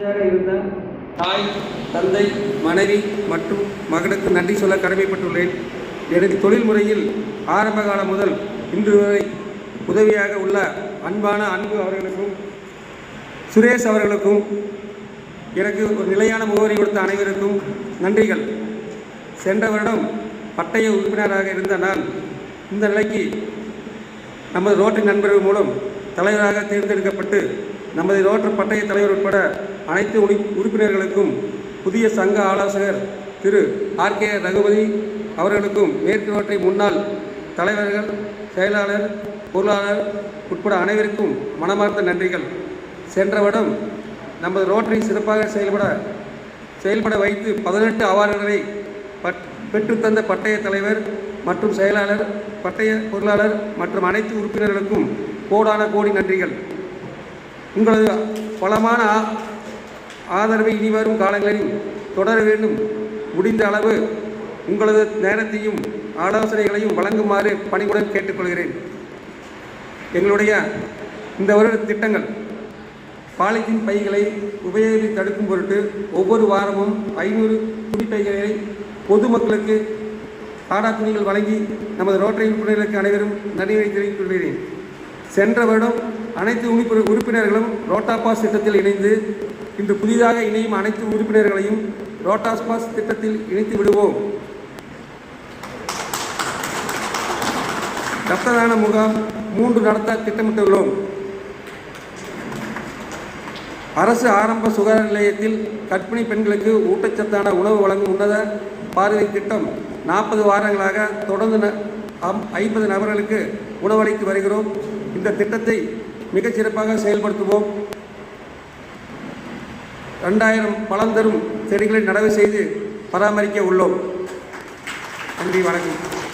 இருந்த தாய் தந்தை மனைவி மற்றும் மகனுக்கு நன்றி சொல்ல கடமைப்பட்டுள்ளேன். எனது தொழில் முறையில் ஆரம்ப காலம் முதல் இன்று வரை உதவியாக உள்ள அன்பான அன்பு அவர்களுக்கும் சுரேஷ் அவர்களுக்கும் எனக்கு ஒரு நிலையான முகவரி கொடுத்த அனைவருக்கும் நன்றிகள். சென்ற வருடம் பட்டய உறுப்பினராக இருந்த நான் இந்த நிலைக்கு நமது ரோட்டின் நண்பர்கள் மூலம் தலைவராக தேர்ந்தெடுக்கப்பட்டு நமது ரோட்டர் பட்டய தலைவர் உட்பட அனைத்து உறுப்பினர்களுக்கும் புதிய சங்க ஆலோசகர் திரு ஆர். கே. ரகுபதி அவர்களுக்கும் மேற்கு ரோட்டரி முன்னாள் தலைவர்கள் செயலாளர் பொருளாளர் உட்பட அனைவருக்கும் மனமார்ந்த நன்றிகள். சென்ற வருடம் நமது ரோட்டரி சிறப்பாக செயல்பட செயல்பட வைத்து பதினெட்டு அவார்டுகளை பட் பெற்றுத்தந்த பட்டய தலைவர் மற்றும் செயலாளர் பட்டய பொருளாளர் மற்றும் அனைத்து உறுப்பினர்களுக்கும் கோடான கோடி நன்றிகள். உங்களது பலமான ஆதரவை இனிவரும் காலங்களில் தொடர வேண்டும். முடிந்த அளவு உங்களது நேரத்தையும் ஆலோசனைகளையும் வழங்குமாறு பணிவுடன் கேட்டுக்கொள்கிறேன். எங்களுடைய இந்த வருட திட்டங்கள் பாலித்தீன் பைகளை உபயோகத்தை தடுக்கும் பொருட்டு ஒவ்வொரு வாரமும் ஐநூறு துணிப்பைகளை பொதுமக்களுக்கு காடா துணிகள் வழங்கி நமது ரோட்டரி உறுப்பினர்களுக்கு அனைவரும் நன்றி தெரிவித்துக் கொள்கிறேன். சென்ற வருடம் அனைத்து உறுப்பினர்களும் ரோட்டா பாஸ் திட்டத்தில் இணைந்து இன்று புதிதாக இணையும் அனைத்து உறுப்பினர்களையும் ரோட்டாஸ் பாஸ் திட்டத்தில் இணைத்து விடுவோம். ரத்ததான முகாம் மூன்று நடத்த திட்டமிட்டுள்ளோம். அரசு ஆரம்ப சுகாதார நிலையத்தில் கற்பிணி பெண்களுக்கு ஊட்டச்சத்தான உணவு வழங்கும் உன்னத பார்வை திட்டம் நாற்பது வாரங்களாக தொடர்ந்து ந- அம்- ஐம்பது நபர்களுக்கு உணவளித்து வருகிறோம். இந்த திட்டத்தை மிகச் சிறப்பாக செயல்படுத்துவோம். ரெண்டாயிரம் பழம் தரும் செடிகளை நடவு செய்து பராமரிக்க உள்ளோம். நன்றி வணக்கம்.